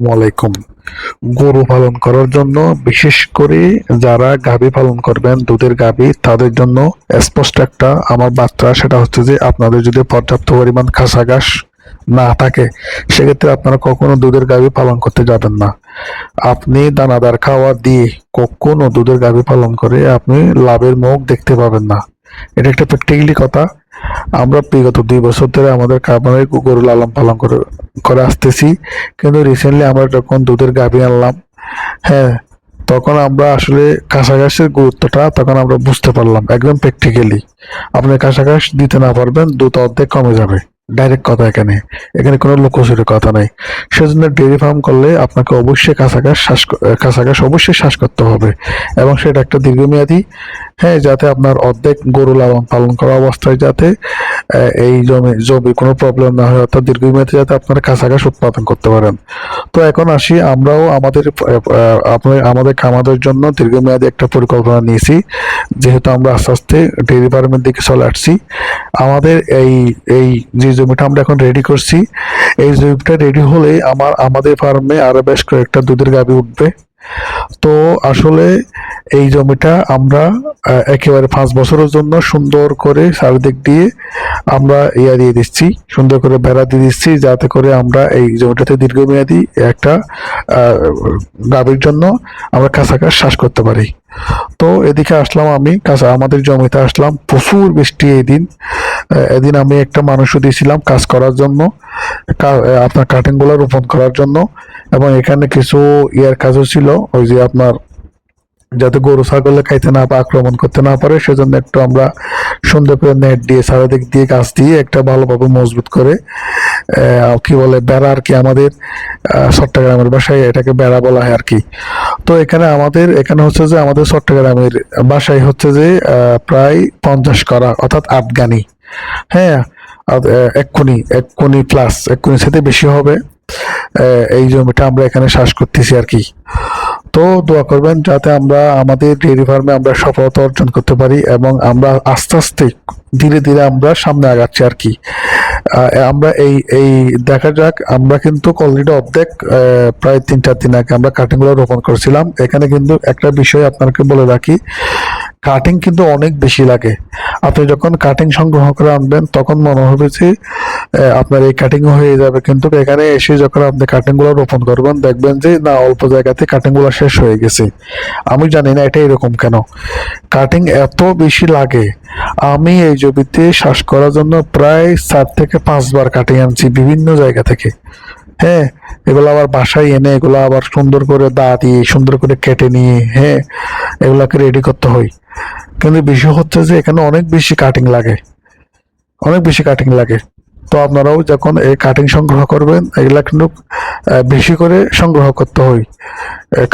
ওয়ালাইকুম। গরু পালন করার জন্য, বিশেষ করে যারা গাভী পালন করবেন, দুধের গাভী, তাদের জন্য স্পষ্ট একটা আমার বার্তা, সেটা হচ্ছে যে আপনাদের যদি পর্যাপ্ত পরিমাণ খাসা ঘাস না থাকে, সেক্ষেত্রে আপনারা কখনো দুধের গাভী পালন করতে যাবেন না। আপনি দানাদার খাওয়া দিয়ে কখনো দুধের গাভী পালন করে আপনি লাভের মুখ দেখতে পাবেন না। এটা একটা প্র্যাকটিক্যালি কথা। আমরা বিগত দুই বছর ধরে আমাদের খামারে গরু লালন পালন করে করে আসতেছি। কিন্তু রিসেন্টলি আমরা যখন দুধের গাভী আনলাম হ্যাঁ তখন আমরা আসলে কাঁচাঘাসের গুরুত্বটা তখন আমরা বুঝতে পারলাম একদম প্র্যাকটিক্যালি আপনি কাঁচাঘাস দিতে না পারবেন, দুধ অর্ধেক কমে যাবে। ডাইরেক্ট কথা এখানে। এখানে কোনো লোকসুরের কথা নাই। সেজন্য ডেয়ারি ফার্ম করলে আপনাকে অবশ্যই কাঁচাঘাস শ্বাস কাঁচাঘাস অবশ্যই শ্বাস করতে হবে। এবং সেটা একটা দীর্ঘমেয়াদী হ্যাঁ যাতে আপনার অর্ধেক গরু লালন পালন করা অবস্থায় যাতে এই জমি জমি কোনো প্রবলেম না হয়, অর্থাৎ দীর্ঘমেয়াদী যাতে আপনারা কাঁচাঘাস উৎপাদন করতে পারেন। তো এখন আসি, আমরাও আমাদের আপনার, আমাদের খামাদের জন্য দীর্ঘমেয়াদী একটা পরিকল্পনা নিয়েছি। যেহেতু আমরা আস্তে আস্তে ডেয়ারি ফার্মের দিকে চলে আসছি, আমাদের এই এই যে জমিটা আমরা এখন রেডি করছি, এই জমিটা রেডি হলে আমার, আমাদের ফার্মে আরও বেশ কয়েকটা দুধের গাভী উঠবে। তো আসলে এই জমিটা আমরা একেবারে পাঁচ বছরের জন্য সুন্দর করে চারিদিক দিয়ে আমরা ইয়া দিয়ে দিচ্ছি, সুন্দর করে বেড়া দিয়ে দিচ্ছি, যাতে করে আমরা এই জমিটাতে দীর্ঘমেয়াদী একটা গাভীর জন্য আমরা কাছাকাছি শ্বাস করতে পারি। তো এদিকে আসলাম আমি কাছা আমাদের জমিতে আসলাম, প্রচুর বৃষ্টি এই দিন এদিন আমি একটা মানুষও দিয়েছিলাম কাজ করার জন্য আপনার কাটিংগুলো রোপণ করার জন্য। এবং এখানে কিছু ইয়ার কাজও ছিল, ওই যে আপনার যাতে গরু ছাগলে খাইতে না বা আক্রমণ করতে না পারে, সেজন্য একটু আমরা সুন্দর করে নেট দিয়ে, চারিদিক দিয়ে গাছ দিয়ে একটা ভালোভাবে মজবুত করে কি বলে, বেড়া আর কি আমাদের চট্টগ্রামের বাসায়, এটাকে বেড়া বলা হয় আর কি। তো এখানে আমাদের, এখানে হচ্ছে যে আমাদের চট্টগ্রামের বাসায় হচ্ছে যে প্রায় পঞ্চাশ করা, অর্থাৎ আটগানি। হ্যাঁ এক্ষুনি এক্ষুনি প্লাস এক্ষুনি সাথে বেশি হবে। এই জমিটা আমরা এখানে শ্বাস করতেছি আর কি। তো দোয়া করবেন যাতে আমরা আমাদের ডেয়ারি ফার্মে আমরা সফলতা অর্জন করতে পারি এবং আমরা আস্তে আস্তে ধীরে ধীরে আমরা সামনে আগাচ্ছি আর কি। আমরা এই এই দেখা যাক, আমরা কিন্তু অলরেডি অর্ধেক প্রায় তিন চার দিন আগে আমরা কাটিংগুলো রোপণ করেছিলাম। এখানে কিন্তু একটা বিষয় আপনাকে বলে রাখি কাটিং কিন্তু অনেক বেশি লাগে। আপনি যখন কাটিং সংগ্রহ করে আনবেন, তখন মনে হবে যে আপনার এই কাটিং হয়ে যাবে। কিন্তু এখানে এসে যখন আপনি কাটিংগুলো রোপণ করবেন, দেখবেন যে, না, অল্প জায়গাতে কাটিংগুলো শেষ হয়ে গেছে। আমি জানি না এটা এরকম কেন। কাটিং এত বেশি লাগে। আমি এই জমিতে শ্বাস করার জন্য প্রায় চার থেকে পাঁচবার কাটিং আনছি বিভিন্ন জায়গা থেকে। হ্যাঁ এগুলো আবার বাসায় এনে এগুলো আবার সুন্দর করে দা দিয়ে, সুন্দর করে কেটে নিয়ে হ্যাঁ এগুলাকে রেডি করতে হয়। কিন্তু বিষয় হচ্ছে যে এখানে অনেক বেশি কাটিং লাগে। অনেক বেশি কাটিং লাগে। তো আপনারাও যখন এই কাটিং সংগ্রহ করবেন, এগুলা কিন্তু বেশি করে সংগ্রহ করতে হয়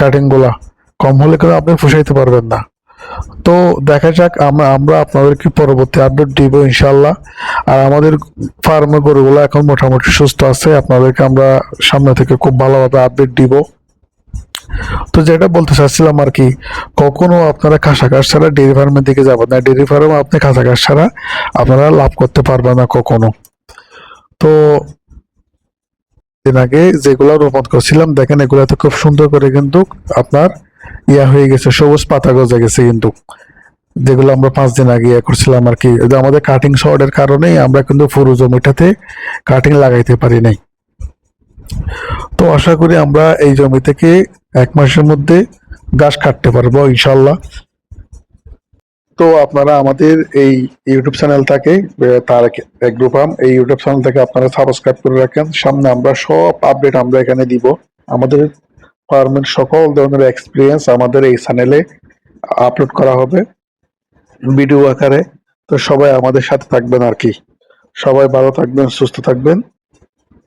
কাটিংগুলা। কম হলে কিন্তু আপনি ফুসাইতে পারবেন না। তো দেখা যাক আমরা আমরা আপনাদেরকে পরবর্তী আপডেট দিব ইনশাল্লাহ আর আমাদের ফার্মে গরুগুলো এখন মোটামুটি সুস্থ আছে, আপনাদেরকে আমরা সামনে থেকে খুব ভালোভাবে আপডেট দিব। তো যেটা বলতে চাচ্ছিলাম আর কি, কখনো আপনারা কাঁচাঘাস ছাড়া ডেয়ারি ফার্মের দিকে যাবেন না। ডেয়ারি ফার্মে আপনি কাঁচাঘাস ছাড়া আপনারা লাভ করতে পারবেন না কখনো। তো দিন আগে যেগুলো রোপণ করছিলাম, দেখেন এগুলাতে খুব সুন্দর করে কিন্তু আপনার ইয়া হয়ে গেছে, সবুজ পাতা গজে গেছে কিন্তু। যেগুলো আমরা পাঁচ দিন আগে ইয়ে করছিলাম আর কি। আমাদের কাটিং শর্টের কারণেই আমরা কিন্তু পুরো জমিটাতে কাটিং লাগাইতে পারি নাই। তো আশা করি আমরা এই জমি থেকে এক মাসের মধ্যে গাছ কাটতে পারব ইনশাল্লাহ তো আপনারা আমাদের এই ইউটিউব চ্যানেলটাকে তার এগ্রো ফার্ম এই ইউটিউব চ্যানেলটাকে আপনারা সাবস্ক্রাইব করে রাখেন। সামনে আমরা সব আপডেট আমরা এখানে দিব। আমাদের ফার্মের সকল ধরনের এক্সপিরিয়েন্স আমাদের এই চ্যানেলে আপলোড করা হবে ভিডিও আকারে। তো সবাই আমাদের সাথে থাকবেন আর কি। সবাই ভালো থাকবেন, সুস্থ থাকবেন।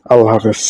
আল্লাহ হাফেজ।